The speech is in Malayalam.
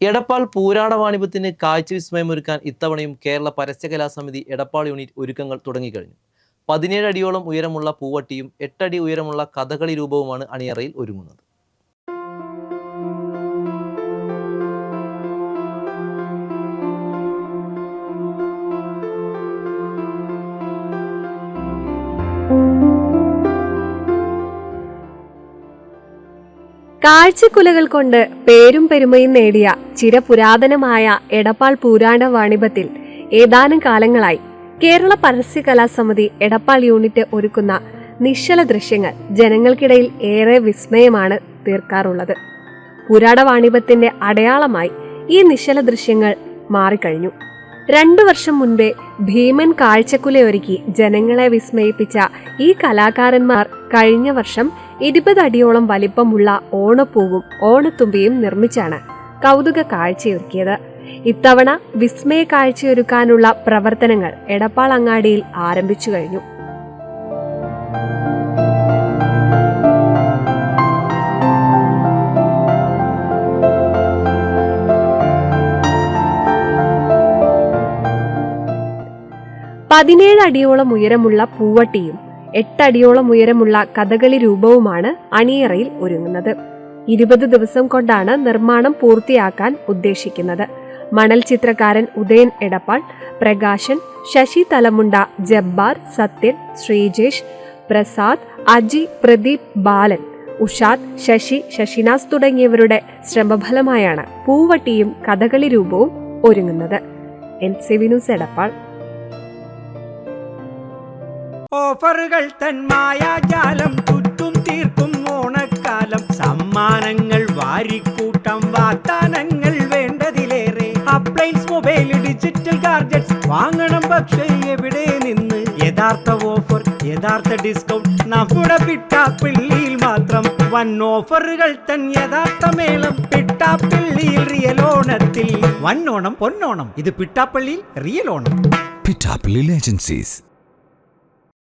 എടപ്പാൾ പൂരാട വാണിഭത്തിന് വിസ്മയമൊരുക്കാൻ ഇത്തവണയും കേരള പരസ്യകലാ സമിതി എടപ്പാൾ യൂണിറ്റ് ഒരുക്കങ്ങൾ തുടങ്ങിക്കഴിഞ്ഞു. പതിനേഴ് അടിയോളം ഉയരമുള്ള പൂവട്ടിയും എട്ടടി ഉയരമുള്ള കഥകളി രൂപവുമാണ് അണിയറയിൽ ഒരുങ്ങുന്നത്. കാഴ്ചക്കുലകൾ കൊണ്ട് പേരും പെരുമയും നേടിയ ചിരപുരാതനമായ എടപ്പാൾ പൂരാണ്ട വാണിഭത്തിൽ ഏതാനും കാലങ്ങളായി കേരള പരസ്യകലാസമിതി എടപ്പാൾ യൂണിറ്റ് ഒരുക്കുന്ന നിശ്ചല ദൃശ്യങ്ങൾ ജനങ്ങൾക്കിടയിൽ ഏറെ വിസ്മയമാണ് തീർക്കാറുള്ളത്. പുരാട വാണിഭത്തിന്റെ അടയാളമായി ഈ നിശ്ചല ദൃശ്യങ്ങൾ മാറിക്കഴിഞ്ഞു. രണ്ടു വർഷം മുൻപേ ഭീമൻ കാഴ്ചക്കുലയൊരുക്കി ജനങ്ങളെ വിസ്മയിപ്പിച്ച ഈ കലാകാരന്മാർ കഴിഞ്ഞ വർഷം ഇരുപത് അടിയോളം വലിപ്പമുള്ള ഓണപ്പൂവും ഓണത്തുമ്പിയും നിർമ്മിച്ചാണ് കൗതുക കാഴ്ചയൊരുക്കിയത്. ഇത്തവണ വിസ്മയ കാഴ്ചയൊരുക്കാനുള്ള പ്രവർത്തനങ്ങൾ എടപ്പാൾ അങ്ങാടിയിൽ ആരംഭിച്ചു കഴിഞ്ഞു. പതിനേഴ് അടിയോളം ഉയരമുള്ള പൂവട്ടിയും എട്ടടിയോളം ഉയരമുള്ള കഥകളി രൂപവുമാണ് അണിയറയിൽ ഒരുങ്ങുന്നത്. ഇരുപത് ദിവസം കൊണ്ടാണ് നിർമ്മാണം പൂർത്തിയാക്കാൻ ഉദ്ദേശിക്കുന്നത്. മണൽ ചിത്രകാരൻ ഉദയൻ എടപ്പാൾ പ്രകാശൻ ശശി തലമുണ്ട ജബ്ബാർ സത്യൻ ശ്രീജേഷ് പ്രസാദ് അജി പ്രദീപ് ബാലൻ ഉഷാദ് ശശി ശശിനാസ് തുടങ്ങിയവരുടെ ശ്രമഫലമായാണ് പൂവട്ടിയും കഥകളി രൂപവും ഒരുങ്ങുന്നത്. N C Vinus Edappal. ഓഫറുകൾ തൻ മായാജാലം ചുറ്റും തീർക്കും ഓണക്കാലം. സമ്മാനങ്ങൾ വാരിക്കൂട്ടം വാഗ്ദാനങ്ങൾ വേണ്ടതിലേറെ. അപ്ലൈൻസ് മൊബൈൽ ഡിജിറ്റൽ ഗാർജറ്റ്സ് വാങ്ങണം പക്ഷേ എവിടെ നിന്ന്? യഥാർത്ഥ ഓഫർ യഥാർത്ഥ ഡിസ്കൗണ്ട് നമ്മുടെ പിട്ടാപ്പിള്ളിയിൽ മാത്രം. വൻ ഓഫറുകൾ തൻ യഥാർത്ഥ മേളം പിട്ടാപ്പിള്ളിയിൽ റിയൽ ഓണത്തിൽ. വൻ ഓണം പൊന്നോണം ഇത് പിട്ടാപ്പള്ളിയിൽ റിയൽ ഓണം. പിട്ടാപ്പിള്ളിയിൽ Agencies